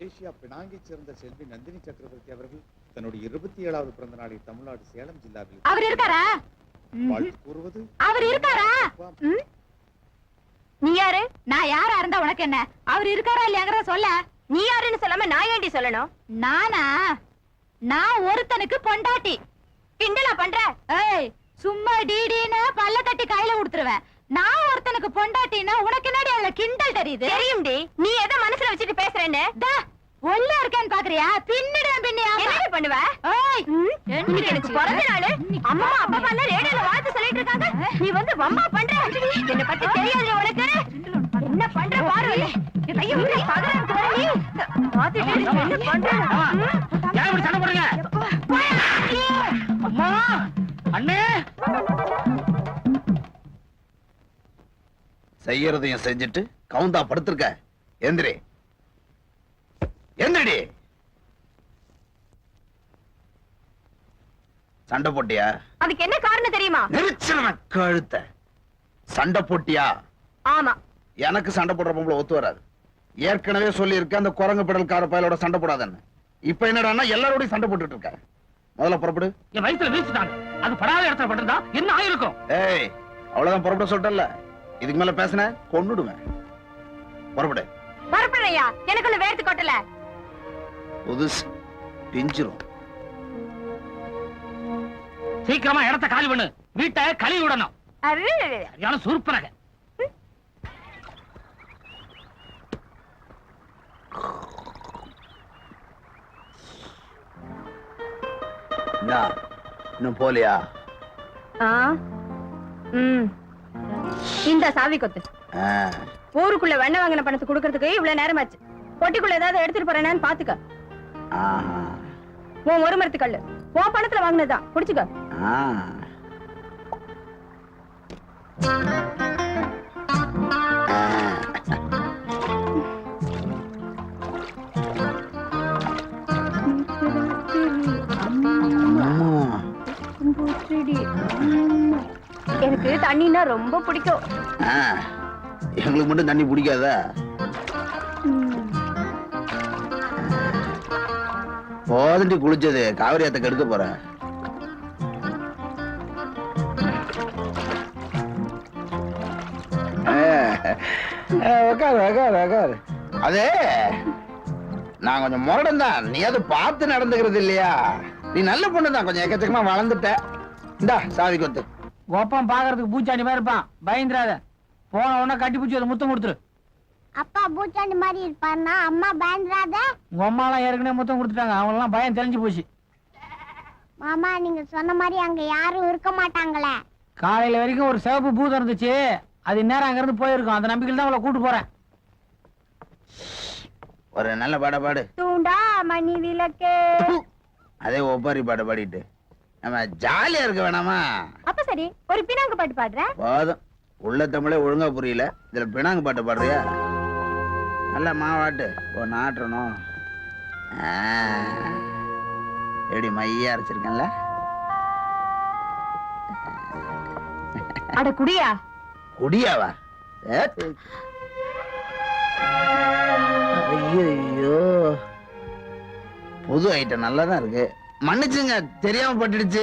Malaysia பினாங்கைச் சேர்ந்த செல்வி நந்தினி சக்கரவர்த்தி அவர்கள் தன்னுடைய இருபத்தி ஏழாவது பிறந்த நாளை தமிழ்நாடு சேலம் ஜில்லாவில் அவர் இருக்காரா? வாழ்த்து கூறுவது அவர் இருக்காரா? ம்? நீ யாரு? நான் யாரா இருந்தா உனக்கு என்ன? அவர் இருக்காரா இல்லையாங்கறத சொல்ல. நீ யாருன்னு சொல்லாம நான் ஏண்டி சொல்லணும்? நானா? நான் ஒருத்தனுக்கு பொண்டாட்டி. கிண்டலா பண்ற? ஏய் சும்மா டிடின்னு பல்ல தட்டி கையில கொடுத்துருவேன் நான் ஒருத்தனுக்கு பொண்டாட்டினா உனக்கு என்னடி அதுல கிண்டல் தெரியுது? தெரியும்டி. நீ எதை மனசுல வச்சுட்டு பேசுறேன்னு. ஒல்ல இருக்கேன்னு பாக்குறியா? பின்னிடுவேன் பின்னியா என்ன பண்ணுவ? எனக்கு பிறந்த நாள்? அம்மா அப்பா எல்லாம் ரேடியோல வாழ்த்து சொல்லிட்டு இருக்காங்க. நீ வந்து வம்பா பண்ற. என்ன பத்தி தெரியாது உனக்கு. என்ன பண்ற பாரு. ஐயோ பகரத்துக்கு வர நீ. பாத்துட்டு என்ன பண்ற? ஏன் இப்படி சண்டை போடுறீங்க? அம்மா அண்ணே. செய்யறதையும் செஞ்சுட்டு கவுந்தா படுத்திருக்க. எந்திரி. எந்திரடி. சண்டை போட்டியா? அதுக்கு என்ன காரணம் தெரியுமா? நெரிச்சல கழுத்த. சண்டை போட்டியா? ஆமா. எனக்கு சண்டை போடுற பொம்பளை ஒத்து வராது. ஏற்கனவே சொல்லியிருக்கேன் அந்த குரங்கு பெடல்கார பயலோட சண்டை போடாதன்னு. இப்ப என்னடான்னா எல்லாரோடையும் சண்டை போட்டுட்டு இருக்க. முதல்ல புறப்படு. என் வயித்துல வீசிட்டாங்க அது படாத இடத்துல பட்டிருந்தா என்ன ஆயிருக்கும்? ஏய் அவ்வளவுதான் புறப்பட சொல்லிட்டல இதுக்கு மேல பேசின கொன்னுடுவேன். புறப்படு. பரப்புறையா எனக்குள்ள வேர்த்து கொட்டல. புதுசு. பிஞ்சிரும். சீக்கிரமா இடத்த காலி பண்ணு. வீட்டை கழுவி விடணும். சரியான சுருப்பனக. இன்னும் போலியா இந்த சாவி கொத்து. ஆ, ஊருக்குள்ள வெண்ணெய் வாங்கின பணத்தை குடுக்கறதுக்கு இவ்வளவு நேரமாச்சு. பொட்டிக்குள்ள ஏதாவது எடுத்துட்டு போறேனான்னு பாத்துக்க. உன் ஒரு மரத்து கல்லு. உன் பணத்துல வாங்கினதுதான். அம்மா. எனக்கு தண்ணினா ரொம்ப பிடிக்கும். ஆ, எங்களுக்கு மட்டும் தண்ணி பிடிக்காதா? போதண்டி குளிச்சது. காவிரி ஆத்த கெடுக்க போறேன். உக்காரு உக்காரு உக்காரு. அதே நான் கொஞ்சம் முரடன் தான் நீ அது பார்த்து நடந்துக்கிறது இல்லையா? நீ நல்ல பொண்ணு தான் கொஞ்சம் எக்கச்சக்கமா வளர்ந்துட்ட. இந்தா சாவி கொத்து. ஒப்பம் பாக்குறதுக்கு பூச்சாண்டி மாதிரி இருப்பான். பயந்துராத போன உடனே கட்டி பூச்சி முத்தம் கொடுத்துரு. அப்பா பூச்சாண்டி மாதிரி இருப்பாருன்னா அம்மா பயந்துராத உங்க அம்மா எல்லாம் ஏற்கனவே முத்தம் கொடுத்துட்டாங்க. அவங்க எல்லாம் பயம் தெரிஞ்சு போச்சு. மாமா நீங்க சொன்ன மாதிரி அங்க யாரும் இருக்க மாட்டாங்களே. காலையில வரைக்கும் ஒரு சிவப்பு பூதம் இருந்துச்சு. அது நேரம் அங்க இருந்து போயிருக்கும். அந்த நம்பிக்கையில் தான் உங்களை கூட்டு போறேன். ஒரு நல்ல பாட பாடு. தூண்டா மணி விளக்கே. அதே ஒப்பாரி பாட்டு பாடிட்டு. நம்ம ஜாலியா இருக்க வேணாமா? அப்ப சரி ஒரு பினாங்கு பாட்டு பாடுற போதும். உள்ள தமிழே ஒழுங்கா புரியல. இதுல பினாங்கு பாட்டு பாடுறியா? நல்ல மாவாட்டு. ஓ நாட்டணும் ஆ. எப்படி மையா அரைச்சிருக்கேன்ல. அட குடியா. குடியாவா? ஐயோ புது ஐட்டம் நல்லா தான் இருக்கு. மன்னிச்சுங்க தெரியாம பட்டுடுச்சு.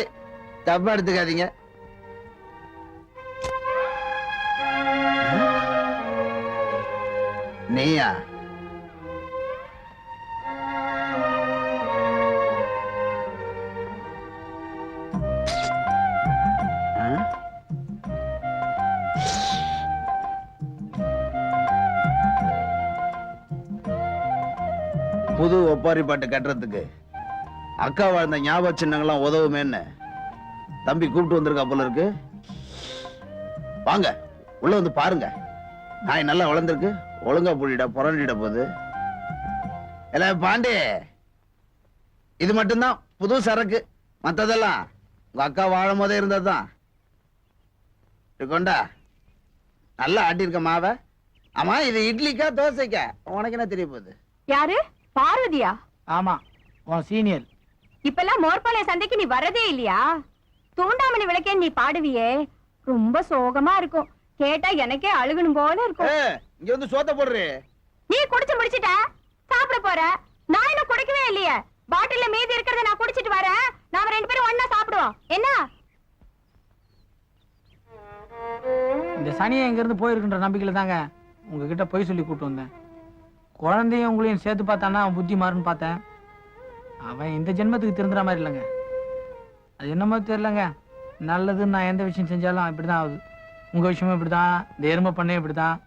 தப்பா எடுத்துக்காதீங்க. நீயா? ஆ? புது ஒப்பாரி பாட்டு கட்டுறதுக்கு. அக்கா வாழ்ந்த ஞாபக சின்னங்கள்லாம் உதவுமேன்னு தம்பி கூப்பிட்டு வந்திருக்கா போல இருக்கு. வாங்க உள்ள வந்து பாருங்க. நாய் நல்லா வளர்ந்துருக்கு. ஒழுங்கா புள்ளிட புரண்டிட போகுது. இல்ல பாண்டி இது மட்டும்தான் புது சரக்கு. மத்ததெல்லாம் உங்க அக்கா வாழும் போதே இருந்ததுதான். கொண்டா நல்லா ஆட்டியிருக்க மாவை. ஆமா இது இட்லிக்கா தோசைக்கா? உனக்கு என்ன தெரிய போகுது? யாரு? பார்வதியா? ஆமா உன் சீனியர். இப்பெல்லாம் மோர்பாளைய சந்தைக்கு நீ வரதே இல்லையா? தூண்டாமணி விளக்கே நீ பாடுவியே. ரொம்ப சோகமா இருக்கும். கேட்டா எனக்கே அழுகணும் போல இருக்கும். இங்க வந்து சோத்த போடுறே. நீ குடிச்சு முடிச்சிட்ட? சாப்பிட போற? பாட்டில்ல மீதி இருக்கிறத நான் குடிச்சிட்டு வரேன். நாம ரெண்டு பேரும் ஒண்ணா சாப்பிடுவோம். என்ன? இந்த சனியை இங்கிருந்து போயிருக்குன்ற நம்பிக்கையில தாங்க உங்ககிட்ட பொய் சொல்லி கூட்டு வந்தேன். குழந்தையும் உங்களையும் சேர்த்து பார்த்தானா அவன் புத்தி மாறுன்னு பார்த்தேன். அவன் இந்த ஜென்மத்துக்கு திருந்துற மாதிரி இல்லைங்க. அது என்னமோ தெரியலங்க. நல்லதுன்னு நான் எந்த விஷயம் செஞ்சாலும் இப்படி தான் ஆகுது. உங்கள் விஷயமும் இப்படி தான் இந்த எருமை பண்ணையும் இப்படி தான்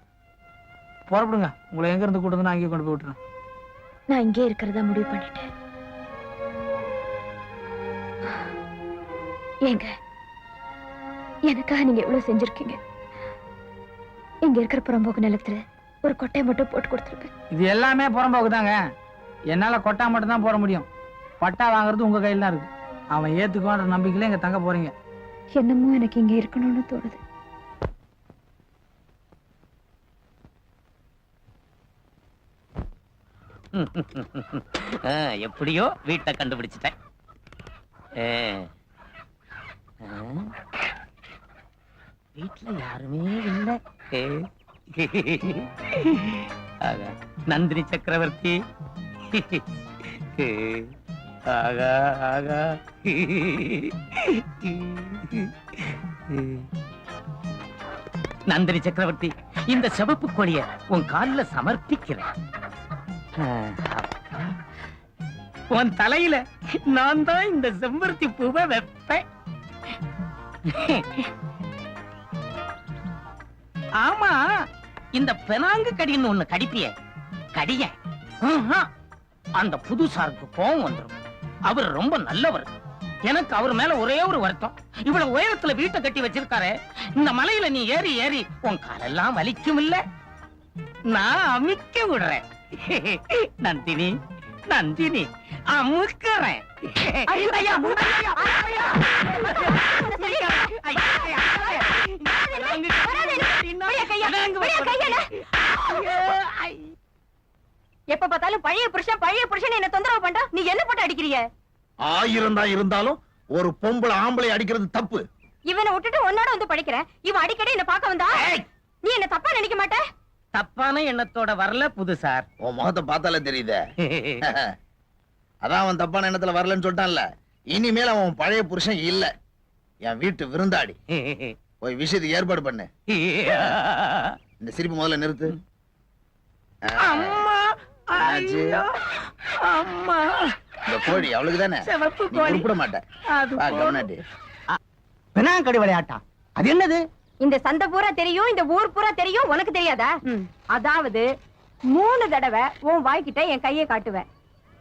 புறப்படுங்க. உங்களை எங்கேருந்து கூட்டு வந்து நான் அங்கேயே கொண்டு போய் விட்டுறேன். நான் இங்கே இருக்கிறதா முடிவு பண்ணிட்டேன். ஏங்க எனக்காக நீங்க எவ்வளவு செஞ்சிருக்கீங்க. இங்க இருக்கிற புறம்போக்கு நிலத்துல ஒரு கொட்டையை மட்டும் போட்டு கொடுத்துருப்பேன். இது எல்லாமே புறம்போக்கு தாங்க. என்னால் கொட்டா மட்டும் தான் போட முடியும். பட்டா வாங்குறது உங்கள் கையில் தான் இருக்கு. அவன் ஏற்றுக்குவான்ற நம்பிக்கையில இங்கே தங்க போகிறீங்க என்னமோ எனக்கு இங்க இருக்கணும்னு தோணுது. எப்படியோ வீட்டை கண்டுபிடிச்சிட்டேன். வீட்டுல யாருமே இல்லை. நந்தினி சக்கரவர்த்தி. ஆகா ஆகா. நந்தினி சக்கரவர்த்தி இந்த சிவப்பு கொடிய உன் கால்ல சமர்ப்பிக்கிறேன். உன் தலையில நான் தான் இந்த செம்பருத்தி பூவை வைப்பேன். ஆமா இந்த பெனாங்கு கடின்னு ஒண்ணு கடிப்பிய. கடிய. அந்த புதுசாருக்கு கோவம் வந்துரும். அவர் ரொம்ப நல்லவர். எனக்கு அவர் மேல ஒரே ஒரு வருத்தம். இவ்வளவு உயரத்துல வீட்டை கட்டி வச்சிருக்காரு இந்த மலையில நீ ஏறி ஏறி உன் காலெல்லாம் வலிக்கும் இல்ல நான் அமிக்க விடுறேன். நந்தினி நந்தினி அமுக்கிறேன். எப்ப பார்த்தாலும் பழைய புருஷன் பழைய புருஷன் என்ன தொந்தரவு பண்றா? நீ என்ன போட்டு அடிக்கிறிய ஆயிரம் தான் இருந்தாலும் ஒரு பொம்பளை ஆம்பளை அடிக்கிறது தப்பு. இவனை விட்டுட்டு உன்னோட வந்து படிக்கிறேன். இவன் அடிக்கடி என்ன பார்க்க வந்தா. நீ என்ன தப்பா நினைக்க மாட்ட? தப்பான எண்ணத்தோட வரல புதுசார் உன் முகத்தை பார்த்தாலே தெரியுதே. அதான் அவன் தப்பான எண்ணத்துல வரலன்னு சொல்லிட்டான்ல. இனிமேல் அவன் பழைய புருஷன் இல்ல. என் வீட்டு விருந்தாடி. போய் விஷயத்துக்கு ஏற்பாடு பண்ணு. இந்த சிரிப்பு முதல்ல நிறுத்து. இந்த கோழி அவளுக்கு தானே? சிவப்பு நீ கோழி. உருப்பிட மாட்ட. அது வா, போதும். கவனாட்டி பெனாங்கடி விளையாட்டா அது என்னது? இந்த சந்தை பூரா தெரியும் இந்த ஊர் பூரா தெரியும் உனக்கு தெரியாதா? அதாவது மூணு தடவை உன் வாய்க்கிட்ட என் கையை காட்டுவேன்.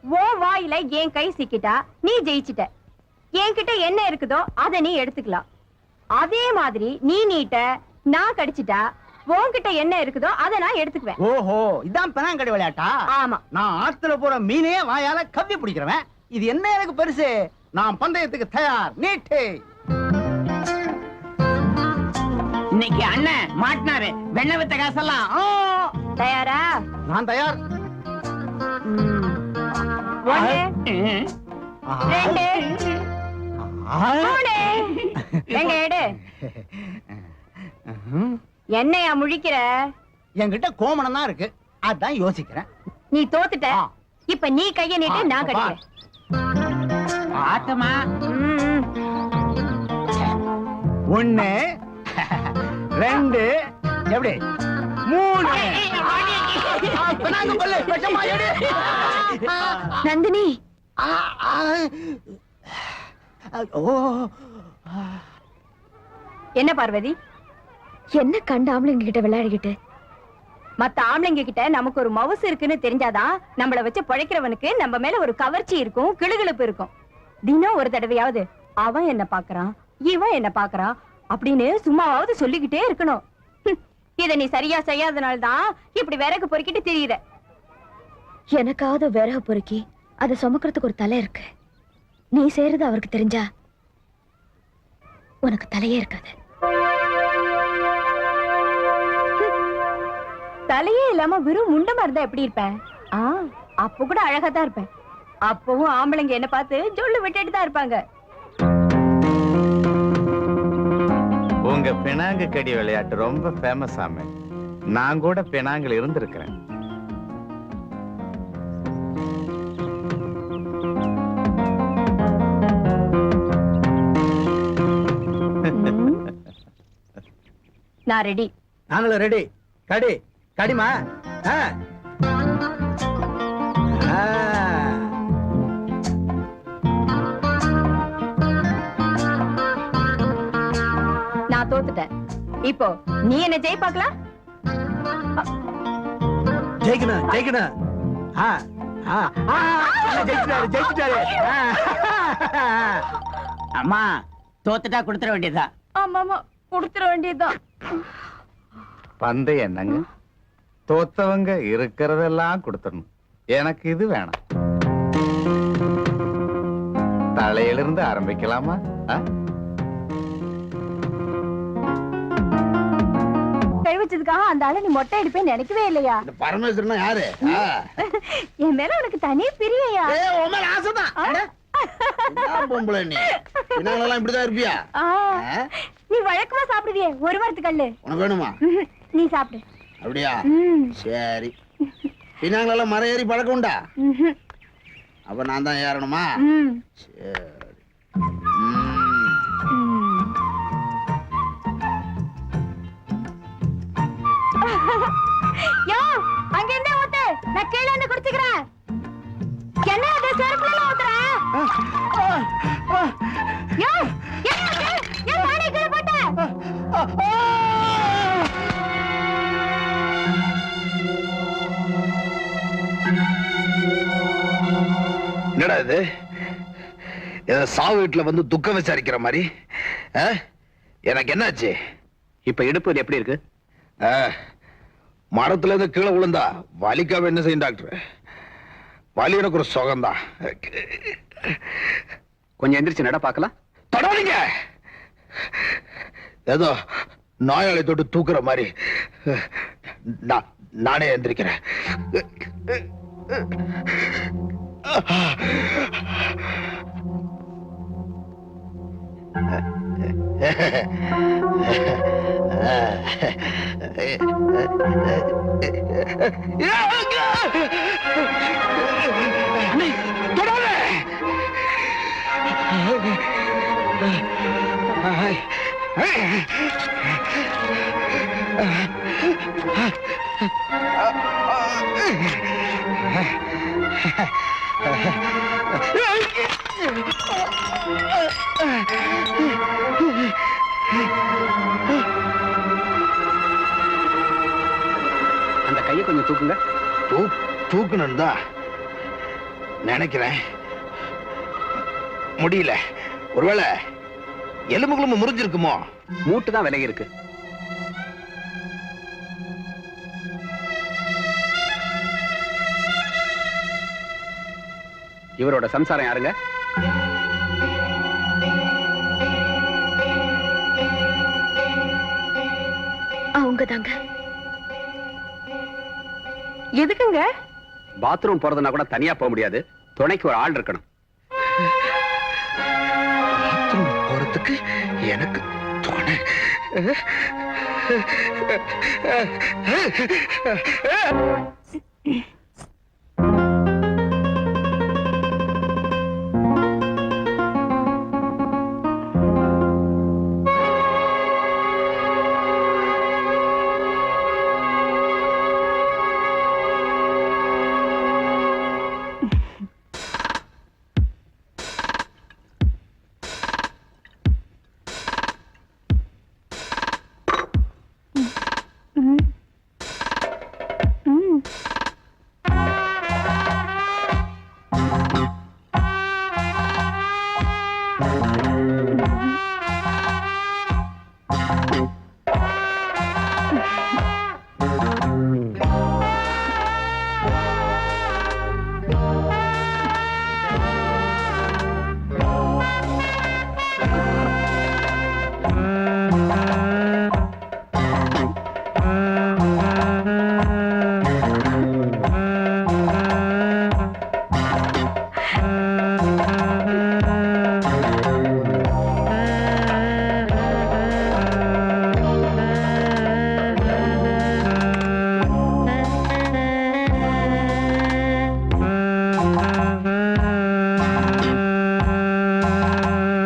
உன் வாயில என் கை சிக்கிட்டா நீ ஜெயிச்சிட்ட. என்கிட்ட என்ன இருக்குதோ அதை நீ எடுத்துக்கலாம். அதே மாதிரி நீ நீட்ட நான் கடிச்சிட்டா உன்கிட்ட என்ன இருக்குதோ அதை நான் எடுத்துக்குவேன். ஓஹோ இதான் பெனாங்கடி விளையாட்டா? ஆமா. நான் ஆத்துல போற மீனே வாயால கவ்வி பிடிக்கிறவன். இது என்ன எனக்கு பெருசு? நான் பந்தயத்துக்கு தயார் நீட்டு. இன்னைக்கு அண்ணன் மாட்டினாரு. வெண்ண வித்த காசெல்லாம். தயாரா? நான் தயார். என்னையா முழிக்கிற? என்கிட்ட கோமணம் தான் இருக்கு. அதான் யோசிக்கிறேன். நீ தோத்துட்ட. இப்ப நீ கைய நீட்டு நான் அப்பா. கடிக்கிறேன் ஆட்டமா ம், ஒண்ணு ரெண்டு. எப்படி? மூணு. நந்தினி. ஆ, ஆ. ஓ. என்ன பார்வதி? என்ன கண்ட ஆம்பளைங்க கிட்ட விளையாடிக்கிட்டு? மத்த ஆம்பளைங்க கிட்ட நமக்கு ஒரு மவுசு இருக்குன்னு தெரிஞ்சாதான் நம்மள வச்சு பிழைக்கிறவனுக்கு நம்ம மேல ஒரு கவர்ச்சி இருக்கும் கிளுகிளுப்பு இருக்கும். தினம் ஒரு தடவையாவது அவன் என்ன பாக்குறான் இவன் என்ன பாக்குறான் அப்படின்னு சும்மாவாவது சொல்லிக்கிட்டே இருக்கணும். இத நீ சரியா செய்யாதனால தான் இப்படி விறகு பொறுக்கிட்டு தெரியுற. எனக்காவது விறகு பொறுக்கி அதை சுமக்கிறதுக்கு ஒரு தலை இருக்கு. நீ செய்யறது அவருக்கு தெரிஞ்சா உனக்கு தலையே இருக்காது. தலையே இல்லாம வெறும் முண்டமா இருந்தா எப்படி இருப்பேன் ஆ அப்ப கூட அழகா தான் இருப்பேன் அப்பவும் ஆம்பளைங்க என்ன பார்த்து ஜொல்லு விட்டுட்டு தான் இருப்பாங்க. உங்க பினாங்கு கடி விளையாட்டு ரொம்ப ஃபேமஸ் ஆமே. நான் கூட பினாங்கில் இருந்திருக்கிறேன். நான் ரெடி நாங்களும் ரெடி கடி. கடிமா? ஆ. நான் தோத்துட்டேன். இப்போ நீ என்ன ஜெய் பார்க்கலாம்? ஜெயிக்கணும் ஜெயிக்கணும். ஆ, ஆ, ஆ, ஜெயிச்சிட்டாரு ஜெயிச்சிட்டாரு. ஆ. அம்மா தோத்துட்டா கொடுத்துட வேண்டியதா ஆமா ஆமா கொடுத்துட வேண்டியதுதான் பந்து என்னங்க? தோத்தவங்க இருக்கிறதெல்லாம் கொடுத்துடணும். எனக்கு இது வேணாம். தலையிலிருந்து ஆரம்பிக்கலாமா? கழிவச்சதுக்காக அந்த ஆளை நீ மொட்டை அடிப்பேன்னு நினைக்கவே இல்லையா? இந்த பரமேஸ்வரனா யாரு. என் மேல உனக்கு தனி பிரியையா? ஏய், உன் மேல ஆசைதான். பொம்பளை நீ. பின்னாலெல்லாம் இப்படிதான் இருப்பியா? நீ வழக்கமா சாப்பிடுவியே. ஒரு வாரத்து கல்லு. உனக்கு வேணுமா. நீ சாப்பிடு. அப்படியா? சரி. பின்னாங்களெல்லாம் மரம் ஏறி பழக்கம் உண்டா. அப்ப நான் தான் ஏறணுமா? சரி. கீழே வந்து குடிச்சுக்கிறேன் என்ன அது செருப்புல ஊத்துற என்னடா இது? ஏதோ சாவு வீட்டுல வந்து துக்கம் விசாரிக்கிற மாதிரி? எனக்கு என்னாச்சு? இப்ப இடுப்பு எப்படி இருக்கு? மரத்துல இருந்து கீழே விழுந்தா வலிக்காம என்ன செய்யும் டாக்டர் வலி எனக்கு ஒரு சுகம்தான். கொஞ்சம் எந்திரிச்சு நட பார்க்கலாம். தொடாதீங்க! ஏதோ நோயாளி தொட்டு தூக்குற மாதிரி. நான் நானே எந்திரிக்கிறேன் தொடாதே அந்த கையை கொஞ்சம் தூக்குங்க. தூக்கணும் தான் நினைக்கிறேன். முடியல. ஒருவேளை எலும்பு குழும்பு முறிஞ்சிருக்குமோ? மூட்டு தான் விலகி இருக்கு. இவரோட சம்சாரம் யாருங்க? எதுக்குங்க? பாத்ரூம் போறதுனா கூட தனியா போக முடியாது. துணைக்கு ஒரு ஆள் இருக்கணும். பாத்ரூம் போறதுக்கு எனக்கு துணை.